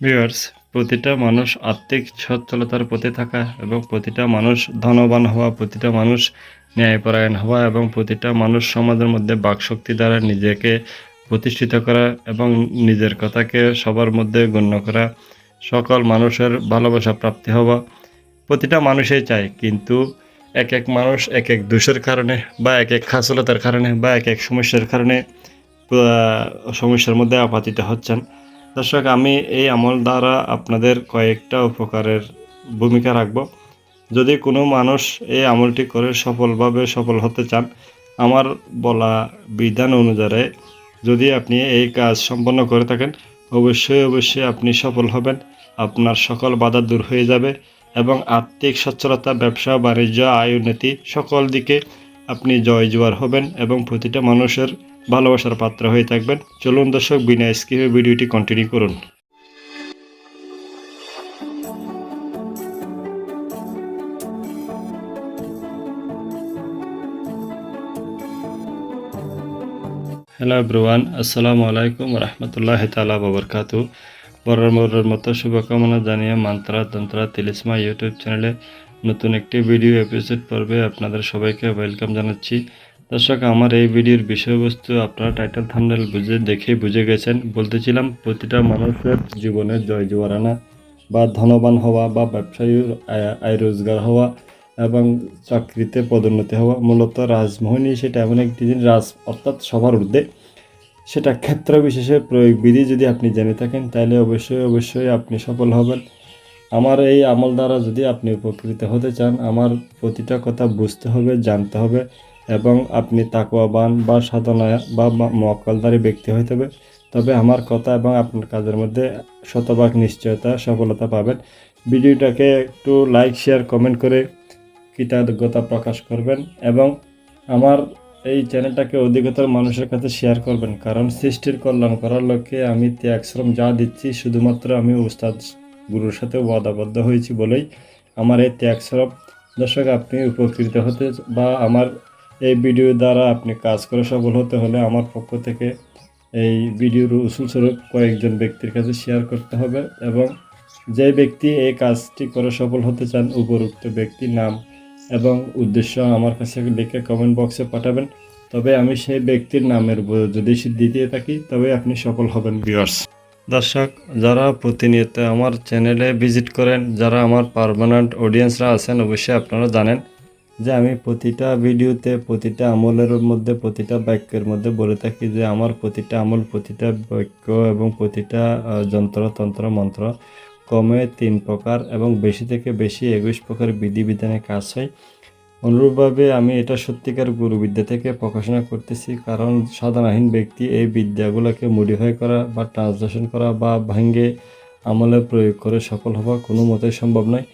Viewers প্রতিটা মানুষ আর্থিক সচ্ছলতার পথে থাকা এবং প্রতিটা মানুষ ধনবান হওয়া, প্রতিটা মানুষ ন্যায়পরায়ণ হওয়া এবং প্রতিটা মানুষ সমাজের মধ্যে বাকশক্তি দ্বারা নিজেকে প্রতিষ্ঠিত করা এবং নিজের কথাকে সবার মধ্যে গণ্য করা, সকল মানুষের ভালোবাসা প্রাপ্তি হওয়া, প্রতিটা মানুষই চায়। কিন্তু এক এক মানুষ এক এক দোষের কারণে বা এক এক খাসলতার কারণে বা এক এক সমস্যার কারণে সমস্যার মধ্যে আপাতিত হচ্ছেন। দর্শক, আমি এই আমল দ্বারা আপনাদের কয়েকটা উপকারের ভূমিকা রাখব। যদি কোনো মানুষ এই আমলটি করে সফলভাবে সফল হতে চান, আমার বলা বিধান অনুযায়ী যদি আপনি এই কাজ সম্পন্ন করে থাকেন, অবশ্যই অবশ্যই আপনি সফল হবেন। আপনার সকল বাধা দূর হয়ে যাবে এবং আর্থিক সচ্ছলতা, ব্যবসা, বাণিজ্য, আয়, উন্নতি সকল দিকে আপনি জয় জোয়ার হবেন এবং প্রতিটা মানুষের ভালোবাসার পাত্র হয়ে থাকবেন। চলুন দর্শক বিনা স্কিপে ভিডিওটি কন্টিনিউ করুন। হ্যালো ব্রুয়ান আসসালামু আলাইকুম রহমতুল্লাহ তালা বাবরকাতু বরার মরার মতো শুভকামনা জানিয়ে মান্ত্রা, তন্ত্রা, তিলিসমা ইউটিউব চ্যানেলে নতুন একটি ভিডিও এপিসোড পর্বে আপনাদের সবাইকে ওয়েলকাম জানাচ্ছি। দর্শক, আমার এই ভিডিওর বিষয়বস্তু আপনারা টাইটেল থাম্বনেল বুঝে দেখে বুঝে গেছেন। বলতেছিলাম, প্রতিটা মানুষের জীবনে জয় জোয়ার আনা বা ধনবান হওয়া বা ব্যবসায়ী আয়- আয় রোজগার হওয়া এবং চাকরিতে পদোন্নতি হওয়া মূলত রাজমোহনী, সেটা এমন একটি জিনিস রাজ, অর্থাৎ সবার ঊর্ধ্বে। সেটা ক্ষেত্র বিশেষে প্রয়োগ বিধি যদি আপনি জেনে থাকেন, তাহলে অবশ্যই অবশ্যই আপনি সফল হবেন। আমার এই আমল দ্বারা যদি আপনি উপকৃত হতে চান, আমার প্রতিটা কথা বুঝতে হবে, জানতে হবে। এবং আপনি তাকুয়াবান বা সাধনায় বা মক্কলদারি ব্যক্তি হতে হবে। তবে আমার কথা এবং আপনার কাজের মধ্যে শতভাগ নিশ্চয়তা, সফলতা পাবেন। ভিডিওটাকে একটু লাইক শেয়ার কমেন্ট করে কৃতজ্ঞতা প্রকাশ করবেন এবং আমার এই চ্যানেলটাকে অধিকতর মানুষের কাছে শেয়ার করবেন। কারণ সৃষ্টির কল্যাণ করার লক্ষ্যে আমি ত্যাগ, শ্রম যা দিচ্ছি, শুধুমাত্র আমি উস্তাদ গুরুর সাথে ওয়াদাবদ্ধ হয়েছি বলেই আমার এই ত্যাগ, শ্রম দর্শক আপনি উপকৃত হতে বা আমার এই ভিডিও দ্বারা আপনি কাজ করে সফল হতে হলে আমার পক্ষ থেকে এই ভিডিওর উসুল স্বরূপ কয়েকজন ব্যক্তির কাছে শেয়ার করতে হবে এবং যে ব্যক্তি এই কাজটি করে সফল হতে চান, উপরুক্ত ব্যক্তির নাম এবং উদ্দেশ্য আমার কাছে লিখে কমেন্ট বক্সে পাঠাবেন। তবে আমি সেই ব্যক্তির নামের ব- যদি সিদ্ধি দিয়ে থাকি, তবে আপনি সফল হবেন। ভিউয়ার্স দর্শক, যারা প্রতিনিয়ত আমার চ্যানেলে ভিজিট করেন, যারা আমার পার্মানেন্ট অডিয়েন্সরা আছেন, অবশ্যই আপনারা জানেন যে আমি প্রতিটা ভিডিওতে, প্রতিটা আমলের মধ্যে, প্রতিটা বাক্যের মধ্যে বলে থাকি যে আমার প্রতিটা আমল, প্রতিটা বাক্য এবং প্রতিটা যন্ত্রতন্ত্র মন্ত্র কমে তিন প্রকার এবং বেশি থেকে বেশি একুশ প্রকার বিধিবিধানে কাজ হয়। অনুরূপভাবে আমি এটা সত্যিকার গুরুবিদ্যা থেকে প্রকাশনা করতেছি কারণ সাধারণহীন ব্যক্তি এই বিদ্যাগুলোকে মডিফাই করা বা ট্রান্সলেশন করা বা ভাঙ্গে আমলে প্রয়োগ করে সফল হওয়া কোনো মতেই সম্ভব নয়।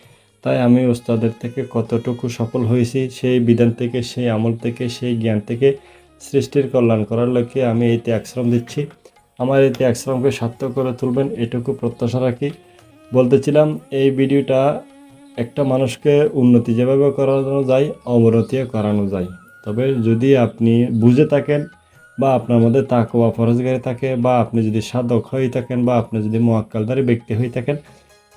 তাই আমি ওস্তাদের থেকে কতটুকু সফল হয়েছি, সেই বিধান থেকে, সেই আমল থেকে, সেই জ্ঞান থেকে সৃষ্টির কল্যাণ করার লক্ষ্যে আমি এই ত্যাগশ্রম দিচ্ছি। আমার এই ত্যাগশ্রমকে সার্থক করে তুলবেন, এটুকু প্রত্যাশা রাখি। বলতেছিলাম, এই ভিডিওটা একটা মানুষকে উন্নতি যেভাবে করানো যায় অবনতিও করানো যায়। তবে যদি আপনি বুঝে থাকেন বা আপনার মধ্যে তাকওয়া ফরজগারি থাকে বা আপনি যদি সাধক হয়ে থাকেন বা আপনি যদি মোয়াক্কালদারি ব্যক্তি হয়ে থাকেন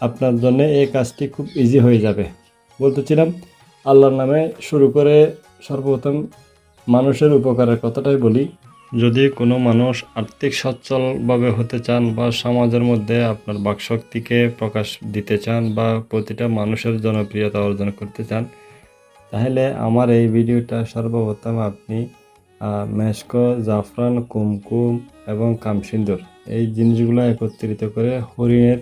আপনার জন্য এই কাজটি খুব ইজি হয়ে যাবে। বলতেছিলাম, আল্লাহর নামে শুরু করে সর্বপ্রথম মানুষের উপকারের কথাটাই বলি। যদি কোনো মানুষ আর্থিক সচ্ছলভাবে হতে চান বা সমাজের মধ্যে আপনার বাকশক্তিকে প্রকাশ দিতে চান বা প্রতিটা মানুষের জনপ্রিয়তা অর্জন করতে চান, তাহলে আমার এই ভিডিওটা সর্বপ্রথম আপনি মেশকো, জাফরান, কুমকুম এবং কামসিন্দুর এই জিনিসগুলো একত্রিত করে হরিণের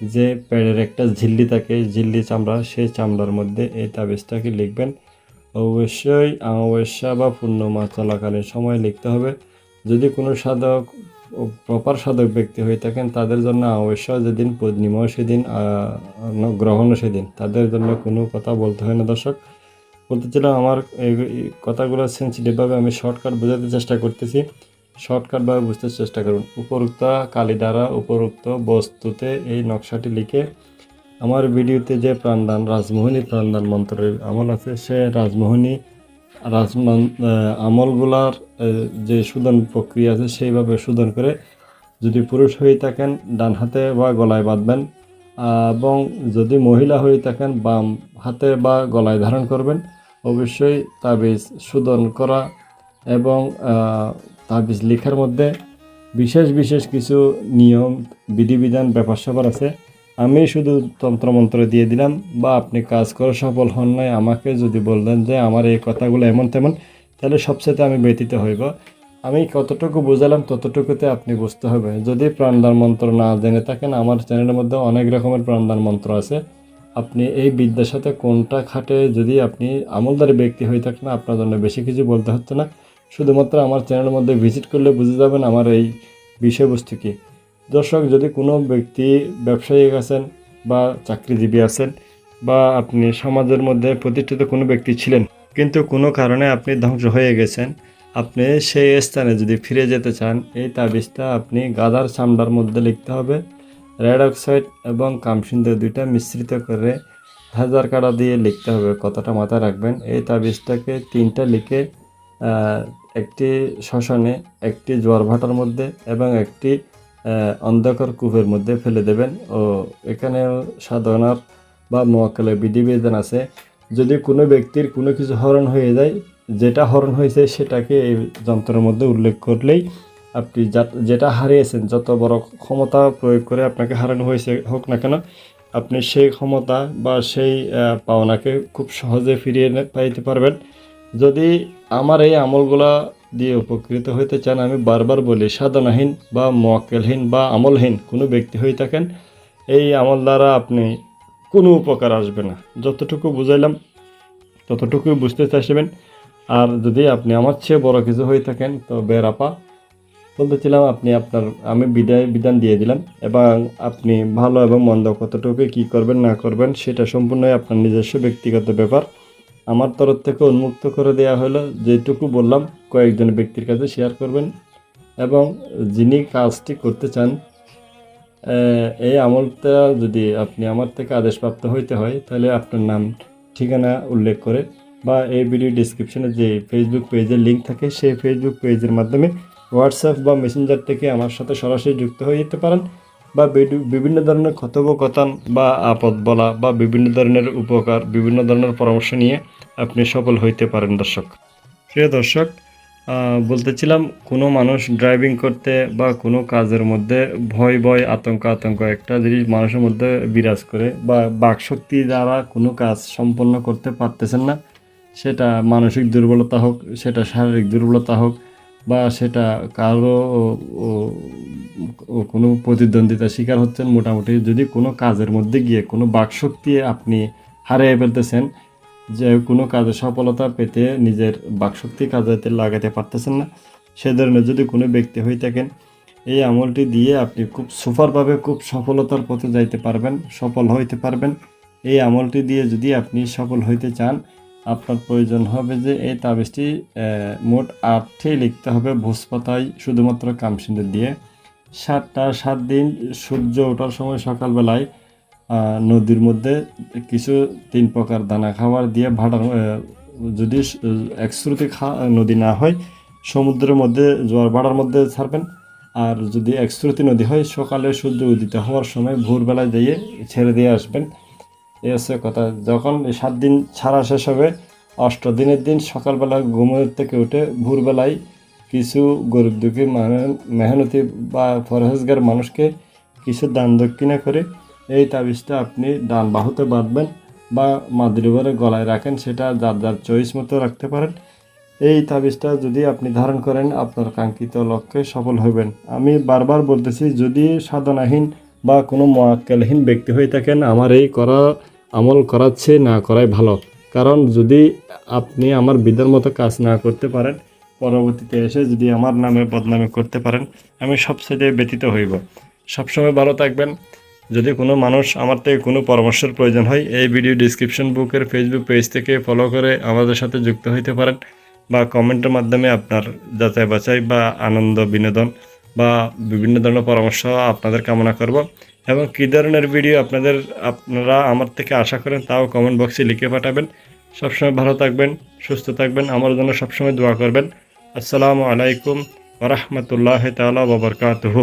যে প্যাডের একটা ঝিল্লি থাকে, ঝিল্লি চামড়া, সেই চামড়ার মধ্যে এই তাবিজটাকে লিখবেন। অবশ্যই অমাবস্যা বা পূর্ণমা চলাকালীন সময় লিখতে হবে। যদি কোনো সাধক প্রপার সাধক ব্যক্তি হয়ে থাকেন, তাদের জন্য অমাবস্যা যেদিন, পূর্ণিমাও সেদিন গ্রহণও সেদিন। তাদের জন্য কোনো কথা বলতে হয় না, দর্শক। বলতে বলতেছিলাম আমার এই কথাগুলো সেন্সিটিভভাবে আমি শর্টকাট বোঝাতে চেষ্টা করতেছি। শর্টকাটভাবে বুঝতে চেষ্টা করুন। উপরোক্ত কালি দ্বারা উপরোক্ত বস্তুতে এই নকশাটি লিখে আমার ভিডিওতে যে প্রাণদান রাজমোহনী প্রাণদান মন্ত্রের আমল আছে, সে রাজমোহনী, রাজমান আমলগুলার যে শোধন প্রক্রিয়া আছে সেইভাবে শোধন করে যদি পুরুষ হয়ে থাকেন, ডান হাতে বা গলায় বাঁধবেন, এবং যদি মহিলা হয়ে থাকেন, বাম হাতে বা গলায় ধারণ করবেন, অবশ্যই তাবিজ শোধন করা এবং তাবিজ লেখার মধ্যে বিশেষ বিশেষ কিছু নিয়ম, বিধিবিধান ব্যাপার স্যাপার আছে। আমি শুধু তন্ত্রমন্ত্র দিয়ে দিলাম বা আপনি কাজ করে সফল হন নাই, আমাকে যদি বললেন যে আমার এই কথাগুলো এমন তেমন, তাহলে সবচেয়ে আমি ব্যতীত হইব। আমি কতটুকু বুঝালাম ততটুকুতে আপনি বুঝতে হবে। যদি প্রাণদান মন্ত্র না জেনে থাকেন, আমার চ্যানেলের মধ্যে অনেক রকমের প্রাণদান মন্ত্র আছে। আপনি এই বিদ্যার সাথে কোনটা খাটে যদি আপনি আমলদারি ব্যক্তি হয়ে থাকেন, আপনার জন্য বেশি কিছু বলতে হচ্ছে না। শুধুমাত্র আমার চ্যানেলের মধ্যে ভিজিট করলে বুঝে যাবেন আমার এই বিষয়বস্তু কী দর্শক, যদি কোনো ব্যক্তি ব্যবসায়ী আছেন বা চাকরিজীবী আছেন বা আপনি সমাজের মধ্যে প্রতিষ্ঠিত কোনো ব্যক্তি ছিলেন, কিন্তু কোনো কারণে আপনি ধ্বংস হয়ে গেছেন, আপনি সেই স্থানে যদি ফিরে যেতে চান, এই তাবিজটা আপনি গাদার চামড়ার মধ্যে লিখতে হবে। রেড অক্সাইড এবং কামসিন্দে দুইটা মিশ্রিত করে হাজার কাটা দিয়ে লিখতে হবে। কতটা মাথায় রাখবেন, এই তাবিজটাকে তিনটা লিখে একটি শ্মশানে, একটি জোয়ার ভাটার মধ্যে এবং একটি অন্ধকার কূপের মধ্যে ফেলে দেবেন। ও এখানেও সাধনার বা মোয়াক্কালের বিধিবিধান আছে, যদি কোনো ব্যক্তির কোনো কিছু হরণ হয়ে যায়, যেটা হরণ হয়েছে সেটাকে এই যন্ত্রের মধ্যে উল্লেখ করলেই আপনি যেটা হারিয়েছেন, যত বড় ক্ষমতা প্রয়োগ করে আপনাকে হারানো হয়েছে হোক না কেন, আপনি সেই ক্ষমতা বা সেই পাওনাকে খুব সহজে ফিরিয়ে পাইতে পারবেন। যদি আমার এই আমলগুলা দিয়ে উপকৃত হইতে চান, আমি বারবার বলি, সাধনাহীন বা মোয়াক্কেলহীন বা আমলহীন কোনো ব্যক্তি হয়ে থাকেন, এই আমল দ্বারা আপনি কোনো উপকার আসবে না। যতটুকু বুঝাইলাম, ততটুকুই বুঝতে চাইবেন আর যদি আপনি আমার চেয়ে বড় কিছু হয়ে থাকেন, তো বেরাপা বলতেছিলাম আপনি আপনার, আমি বিদায়, বিধান দিয়ে দিলাম, এবং আপনি ভালো এবং মন্দ কতটুকু কী করবেন, না করবেন, সেটা সম্পূর্ণই আপনার নিজস্ব ব্যক্তিগত ব্যাপার। আমার তরফ থেকে উন্মুক্ত করে দেওয়া হলো। যেটুকু বললাম, কয়েকজন ব্যক্তির কাছে শেয়ার করবেন এবং যিনি কাজটি করতে চান এই আমলটা যদি আপনি আমার থেকে আদেশপ্রাপ্ত হইতে হয়, তাহলে আপনার নাম, ঠিকানা উল্লেখ করে বা এই ভিডিও ডিসক্রিপশনে যে ফেসবুক পেজের লিঙ্ক থাকে, সেই ফেসবুক পেজের মাধ্যমে হোয়াটসঅ্যাপ বা মেসেঞ্জার থেকে আমার সাথে সরাসরি যুক্ত হয়ে যেতে পারেন। বা বিভিন্ন ধরনের কথোপকথন বা আপদ বলা বা বিভিন্ন ধরনের উপকার, বিভিন্ন ধরনের পরামর্শ নিয়ে আপনি সফল হইতে পারেন, দর্শক। প্রিয় দর্শক বলতেছিলাম, কোনো মানুষ ড্রাইভিং করতে বা কোনো কাজের মধ্যে ভয় ভয়, আতঙ্ক আতঙ্ক একটা জিনিস মানুষের মধ্যে বিরাজ করে বা বাকশক্তি দ্বারা কোনো কাজ সম্পন্ন করতে পারতেছেন না, সেটা মানসিক দুর্বলতা হোক, সেটা শারীরিক দুর্বলতা হোক বা সেটা কারও কোনো প্রতিদ্বন্দ্বিতার শিকার হচ্ছেন মোটামুটি। যদি কোনো কাজের মধ্যে গিয়ে কোনো বাকশক্তি আপনি হারিয়ে ফেলতেছেন, যে কোনো কাজে সফলতা পেতে নিজের বাকশক্তি কাজে লাগাতে পারতেছেন না, সে ধরনের যদি কোনো ব্যক্তি হয়ে থাকেন, এই আমলটি দিয়ে আপনি খুব সুপারভাবে খুব সফলতার পথে যাইতে পারবেন, সফল হইতে পারবেন। এই আমলটি দিয়ে যদি আপনি সফল হইতে চান আপনার প্রয়োজন হবে যে এই তাবিজটি মোট আটটি লিখতে হবে ভোজ পাতায় শুধুমাত্র কামসিন্দুর দিয়ে। সাতটা, সাত দিন সূর্য ওঠার সময় সকালবেলায় নদীর মধ্যে কিছু তিন প্রকার দানা খাবার দিয়ে ভাড়া যদি স- এক শ্রুতি খা, নদী না হয়, সমুদ্রের মধ্যে জোয়ার ভাড়ার মধ্যে ছাড়বেন। আর যদি এক শ্রুতি নদী হয়, সকালে সূর্য উদিত হওয়ার সময় ভোরবেলায় যেয়ে ছেড়ে দিয়ে আসবেন। এই হচ্ছে কথা। যখন এই সাত দিন ছাড়া শেষ হবে, অষ্ট দিনের দিন সকালবেলা ঘুমের থেকে উঠে ভোরবেলায় কিছু গরিব দুঃখী মেহনতি বা ফরহেজগার মানুষকে কিছু দান দক্ষিণা করে এই তাবিজটা আপনি ডান বাহুতে বাঁধবেন বা মাদুরিবারে গলায় রাখেন, সেটা যার যার চয়েস মতো রাখতে পারেন। এই তাবিজটা যদি আপনি ধারণ করেন, আপনার কাঙ্ক্ষিত লক্ষ্যে সফল হবেন। আমি বারবার বলতেছি, যদি সাধনাহীন বা কোনো মোয়াক্কেলহীন ব্যক্তি হয়ে থাকেন, আমার এই করা আমল করাচ্ছে না করাই ভালো। কারণ যদি আপনি আমার বিদ্যার মতো কাজ না করতে পারেন, পরবর্তীতে এসে যদি আমার নামে বদনামে করতে পারেন, আমি সবচেয়ে ব্যতীত হইব। সবসময় ভালো থাকবেন। যদি কোনো মানুষ আমার থেকে কোনো পরামর্শের প্রয়োজন হয়, এই ভিডিও ডিসক্রিপশন বুকের ফেসবুক পেজ থেকে ফলো করে আমাদের সাথে যুক্ত হইতে পারেন বা কমেন্টের মাধ্যমে আপনার যাচাই বাছাই বা আনন্দ বিনোদন বা বিভিন্ন ধরনের পরামর্শ আপনাদের কামনা করব। এবং কী ধরনের ভিডিও আপনাদের আপনারা আমার থেকে আশা করেন তাও কমেন্ট বক্সে লিখে পাঠাবেন। সবসময় ভালো থাকবেন, সুস্থ থাকবেন, আমার জন্য সবসময় দোয়া করবেন। আসসালামু আলাইকুম ওরহমতুল্লাহ তালা বাবরকাতহ